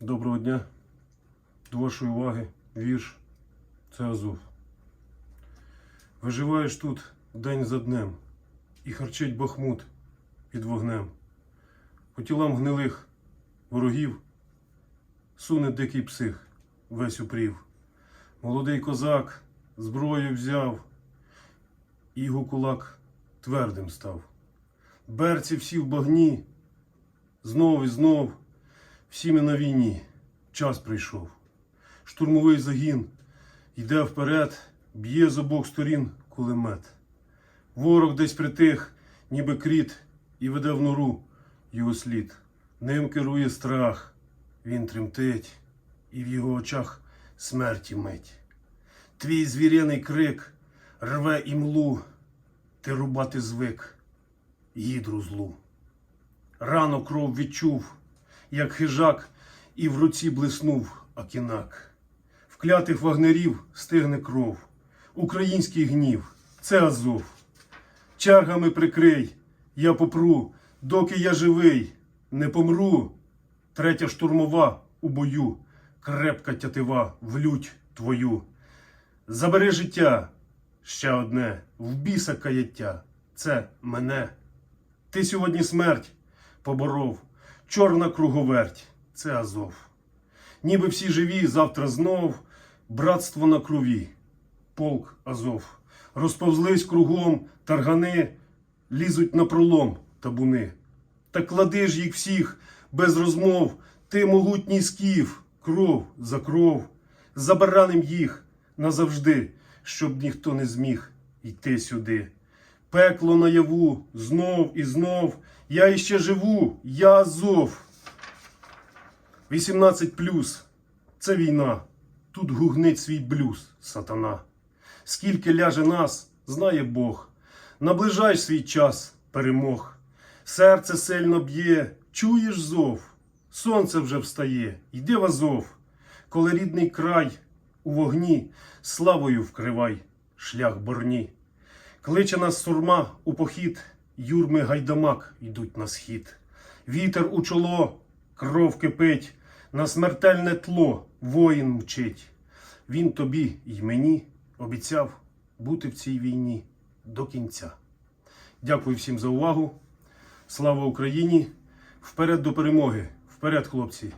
Доброго дня. До вашої уваги вірш це Азов. Виживаєш тут день за днем, і харчить бахмут під вогнем. По тілам гнилих ворогів суне дикий псих, весь упрів. Молодий козак зброю взяв, і його кулак твердим став. Берці всі в багні, знов і знов, всі ми на війні, час прийшов. Штурмовий загін йде вперед, б'є з обох сторін кулемет. Ворог десь притих, ніби кріт, і веде в нору його слід. Ним керує страх, він тремтить, і в його очах смерті мить. Твій звірений крик рве імлу, ти рубати звик, гідру злу. Рано кров відчув, як хижак, і в руці блиснув акінак. В клятих вагнерів стигне кров, український гнів, це Азов. Чергами прикрий, я попру, доки я живий, не помру. Третя штурмова у бою, крепка тятива в лють твою. Забери життя, ще одне, в біса каяття, це мене. Ти сьогодні смерть поборов, чорна круговерть, це Азов. Ніби всі живі, завтра знов, братство на крові, полк Азов. Розповзлись кругом таргани, лізуть на пролом табуни. Та клади ж їх всіх без розмов, ти могутній скіф, кров за кров, забараним їх назавжди, щоб ніхто не зміг йти сюди. Пекло наяву знов і знов. Я іще живу, я Азов. 18 плюс це війна. Тут гугнить свій блюз, сатана. Скільки ляже нас, знає Бог. Наближай свій час перемог. Серце сильно б'є, чуєш зов. Сонце вже встає, йди в Азов. Коли рідний край у вогні, славою вкривай шлях борні. Кличе нас сурма у похід, юрми гайдамак йдуть на схід. Вітер у чоло, кров кипить, на смертельне тло воїн мчить. Він тобі й мені обіцяв бути в цій війні до кінця. Дякую всім за увагу. Слава Україні! Вперед до перемоги! Вперед, хлопці!